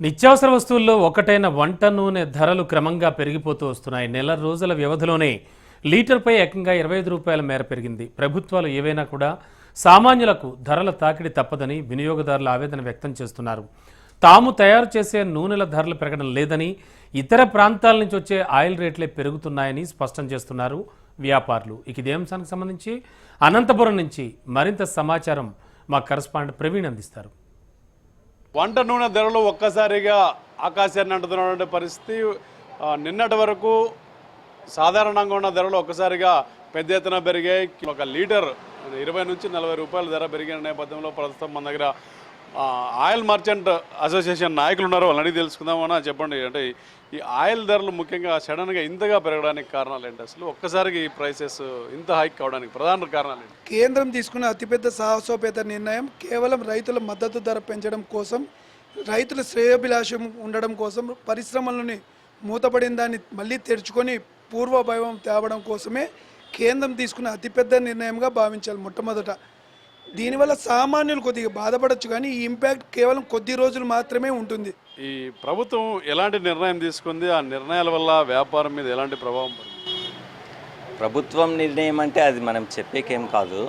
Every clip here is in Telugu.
నిత్యావసర వస్తువుల్లో ఒకటైన వంట నూనె ధరలు క్రమంగా పెరిగిపోతూ వస్తున్నాయి. నెల రోజుల వ్యవధిలోనే లీటర్పై ఏకంగా ఇరవై ఐదు రూపాయల మేర పెరిగింది. ప్రభుత్వాలు ఏవైనా కూడా సామాన్యులకు ధరల తాకిడి తప్పదని వినియోగదారులు ఆవేదన వ్యక్తం చేస్తున్నారు. తాము తయారు చేసే నూనెల ధరలు పెరగడం లేదని ఇతర ప్రాంతాల నుంచి వచ్చే ఆయిల్ రేట్లే పెరుగుతున్నాయని స్పష్టం చేస్తున్నారు వ్యాపారులు. ఇక ఇదే అంశానికి సంబంధించి అనంతపురం నుంచి మరింత సమాచారం మా కరస్పాండెంట్ ప్రవీణ్ అందిస్తారు. వంట నూనె ధరలు ఒక్కసారిగా ఆకాశాన్ని అంటుతున్నటువంటి పరిస్థితి. నిన్నటి వరకు సాధారణంగా ఉన్న ధరలు ఒక్కసారిగా పెద్ద ఎత్తున పెరిగాయి. ఒక లీటర్ ఇరవై నుంచి నలభై రూపాయల ధర పెరిగిన నేపథ్యంలో ప్రస్తుతం మన దగ్గర ఆయిల్ మర్చెంట్ అసోసియేషన్ నాయకులు ఉన్నారు వాళ్ళని అడిగి తెలుసుకుందామన్నా చెప్పండి. అంటే ఈ ఆయిల్ ధరలు ముఖ్యంగా సడన్గా ఇంతగా పెరగడానికి కారణాలు ఏంటి? అసలు ఒక్కసారిగా ఈ ప్రైసెస్ ఇంత హైక్ కావడానికి ప్రధాన కారణాలు ఏంటి? కేంద్రం తీసుకున్న అతిపెద్ద సాహసోపేత నిర్ణయం కేవలం రైతుల మద్దతు ధర పెంచడం కోసం రైతుల శ్రేయోభిలాషం ఉండడం కోసం పరిశ్రమలని మూతపడిన దాన్ని మళ్ళీ తెరుచుకొని పూర్వభైవం తేవడం కోసమే కేంద్రం తీసుకున్న అతిపెద్ద నిర్ణయంగా భావించాలి మొట్టమొదట. దీనివల్ల సామాన్యులు కొద్దిగా బాధపడచ్చు కానీ ఈ ఇంపాక్ట్ కేవలం కొద్ది రోజులు మాత్రమే ఉంటుంది. ఈ ప్రభుత్వం ఎలాంటి నిర్ణయం తీసుకుంది? ఆ నిర్ణయాల వల్ల వ్యాపారం మీద ఎలాంటి ప్రభావం పడింది? ప్రభుత్వం నిర్ణయం అంటే అది మనం చెప్పేకేం కాదు.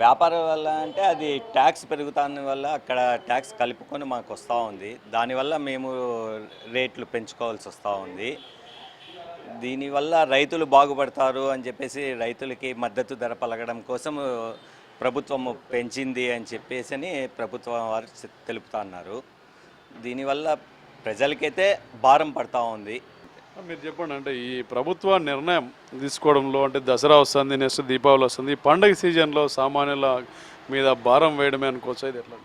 వ్యాపారం వల్ల అంటే అది ట్యాక్స్ పెరుగుతాని వల్ల అక్కడ ట్యాక్స్ కలుపుకొని మాకు వస్తూ ఉంది. దానివల్ల మేము రేట్లు పెంచుకోవాల్సి వస్తూ ఉంది. దీనివల్ల రైతులు బాగుపడతారు అని చెప్పేసి రైతులకి మద్దతు ధర పలకడం కోసం ప్రభుత్వం పెంచింది అని చెప్పేసి అని ప్రభుత్వం వారు తెలుపుతా ఉన్నారు దీనివల్ల ప్రజలకైతే భారం పడతా ఉంది. మీరు చెప్పండి అంటే ఈ ప్రభుత్వ నిర్ణయం తీసుకోవడంలో అంటే దసరా వస్తుంది నెక్స్ట్ దీపావళి వస్తుంది ఈ పండగ సీజన్లో సామాన్యుల మీద భారం వేయడమే అనుకోవచ్చు ఇది ఎట్లా?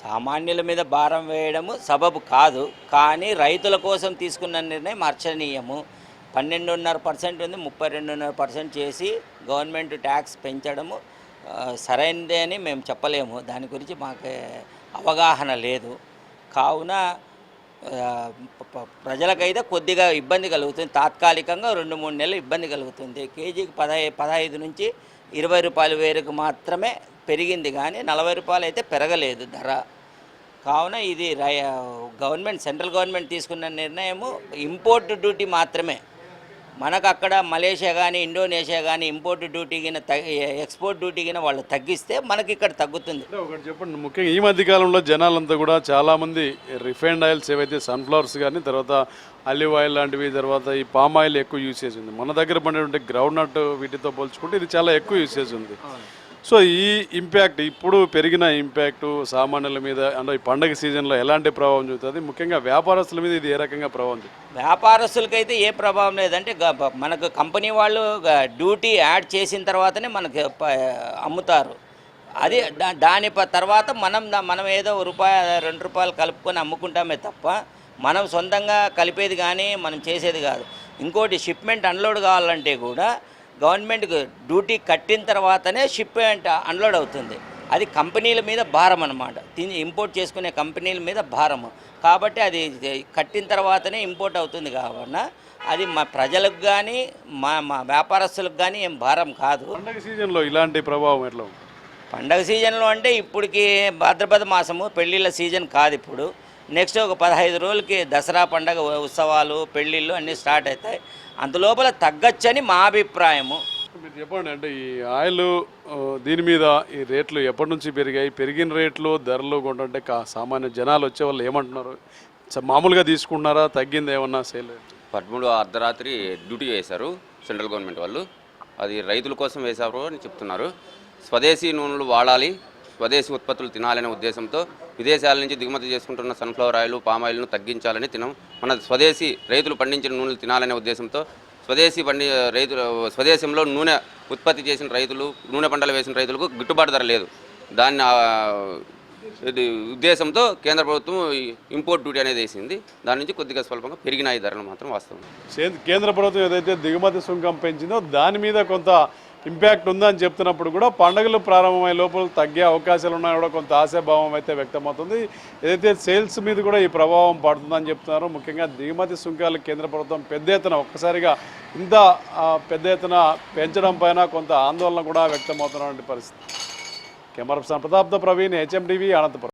సామాన్యుల మీద భారం వేయడము సబబు కాదు కానీ రైతుల కోసం తీసుకున్న నిర్ణయం అర్చనీయము. పన్నెండున్నర పర్సెంట్ ఉంది ముప్పై రెండున్నర పర్సెంట్ చేసి గవర్నమెంట్ ట్యాక్స్ పెంచడము సరైనదే అని మేము చెప్పలేము. దాని గురించి మాకు అవగాహన లేదు. కావున ప్రజలకైతే కొద్దిగా ఇబ్బంది కలుగుతుంది. తాత్కాలికంగా రెండు మూడు నెలలు ఇబ్బంది కలుగుతుంది. కేజీకి పదహై పదహైదు నుంచి ఇరవై రూపాయల వేరుకు మాత్రమే పెరిగింది కానీ నలభై రూపాయలు అయితే పెరగలేదు ధర. కావున ఇది రై గవర్నమెంట్ సెంట్రల్ గవర్నమెంట్ తీసుకున్న నిర్ణయము ఇంపోర్ట్ డ్యూటీ మాత్రమే. మనకు అక్కడ మలేషియా కానీ ఇండోనేషియా కానీ ఇంపోర్ట్ డ్యూటీ కింద ఎక్స్పోర్ట్ డ్యూటీ కింద వాళ్ళు తగ్గిస్తే మనకి ఇక్కడ తగ్గుతుంది ఒకటి చెప్పండి ముఖ్యంగా ఈ మధ్య కాలంలో జనాలంతా కూడా చాలామంది రిఫైన్డ్ ఆయిల్స్ ఏవైతే సన్ఫ్లవర్స్ కానీ తర్వాత అలివ్ ఆయిల్ లాంటివి తర్వాత ఈ పామ్ ఆయిల్ ఎక్కువ యూసేజ్ ఉంది. మన దగ్గర పడినటువంటి గ్రౌండ్ నట్ వీటితో పోల్చుకుంటే ఇది చాలా ఎక్కువ యూసేజ్ ఉంది. సో ఈ ఇంపాక్ట్ ఇప్పుడు పెరిగిన ఇంపాక్ట్ సామాన్యుల మీద అంటే ఈ పండగ సీజన్లో ఎలాంటి ప్రభావం చూపుతుంది? ముఖ్యంగా వ్యాపారస్తుల మీద ఇది ఏ రకంగా ప్రభావం చూపుతుంది? వ్యాపారస్తులకైతే ఏ ప్రభావం లేదంటే మనకు కంపెనీ వాళ్ళు డ్యూటీ యాడ్ చేసిన తర్వాతనే మనకి ప- అమ్ముతారు. అది దా- దాని తర్వాత మనం మనం ఏదో ఒక రూపాయి రెండు రూపాయలు కలుపుకొని అమ్ముకుంటామే తప్ప మనం సొంతంగా కలిపేది కానీ మనం చేసేది కాదు. ఇంకోటి షిప్మెంట్ అన్లోడ్ కావాలంటే కూడా గవర్నమెంట్కి డ్యూటీ కట్టిన తర్వాతనే షిప్మెంట్ అన్లోడ్ అవుతుంది. అది కంపెనీల మీద భారం అనమాట ఇంపోర్ట్ చేసుకునే కంపెనీల మీద భారము. కాబట్టి అది కట్టిన తర్వాతనే ఇంపోర్ట్ అవుతుంది కావున అది మా ప్రజలకు కానీ మా మా వ్యాపారస్తులకు కానీ ఏం భారం కాదు. పండగ సీజన్లో ఇలాంటి ప్రభావం ఎట్లా పండగ సీజన్లో అంటే ఇప్పటికి భాద్రపద మాసము పెళ్ళిళ్ళ సీజన్ కాదు ఇప్పుడు. నెక్స్ట్ ఒక పదహైదు రోజులకి దసరా పండగ ఉత్సవాలు పెళ్ళిళ్ళు అన్నీ స్టార్ట్ అవుతాయి. అంతలోపల తగ్గచ్చని మా అభిప్రాయము. మీరు చెప్పండి అంటే ఈ ఆయిల్ దీని మీద ఈ రేట్లు ఎప్పటి నుంచి పెరిగాయి? పెరిగిన రేట్లు ధరలు కొంటుంటే కా సామాన్య జనాలు వచ్చే వాళ్ళు ఏమంటున్నారు? మామూలుగా తీసుకుంటున్నారా? తగ్గింది ఏమన్నా సేల్ పదమూడు అర్ధరాత్రి డ్యూటీ వేశారు సెంట్రల్ గవర్నమెంట్ వాళ్ళు. అది రైతుల కోసం వేశారు అని చెప్తున్నారు. స్వదేశీ నూనెలు వాడాలి స్వదేశీ ఉత్పత్తులు తినాలనే ఉద్దేశంతో విదేశాల నుంచి దిగుమతి చేసుకుంటున్న సన్ఫ్లవర్ ఆయిల్ పామ్ ఆయిల్ను తగ్గించాలని తినం. మన స్వదేశీ రైతులు పండించిన నూనెలు తినాలనే ఉద్దేశంతో స్వదేశీ పండి రైతులు స్వదేశంలో నూనె ఉత్పత్తి చేసిన రైతులు నూనె పంటలు వేసిన రైతులకు గిట్టుబాటు ధర లేదు. దాన్ని ఇది ఉద్దేశంతో కేంద్ర ప్రభుత్వం ఇంపోర్ట్ డ్యూటీ అనేది వేసింది. దాని నుంచి కొద్దిగా స్వల్పంగా పెరిగినాయి ధరలు మాత్రం వాస్తవం. సే- కేంద్ర ప్రభుత్వం ఏదైతే దిగుమతి సుంకం పెంచిందో దాని మీద కొంత ఇంపాక్ట్ ఉందని చెప్తున్నప్పుడు కూడా పండుగలు ప్రారంభమయ్యే లోపల తగ్గే అవకాశాలు ఉన్నాయని కూడా కొంత ఆశాభావం అయితే వ్యక్తమవుతుంది. ఏదైతే సేల్స్ మీద కూడా ఈ ప్రభావం పడుతుందని చెప్తున్నారు ముఖ్యంగా దిగుమతి సుంకాలు కేంద్ర ప్రభుత్వం పెద్ద ఎత్తున ఒక్కసారిగా ఇంత పెద్ద ఎత్తున పెంచడం పైన కొంత ఆందోళన కూడా వ్యక్తమవుతున్నటువంటి పరిస్థితి. కెమెరా పర్సన్ ప్రతాప్తో ప్రవీణ్ హెచ్ఎండివి అనంతపురం.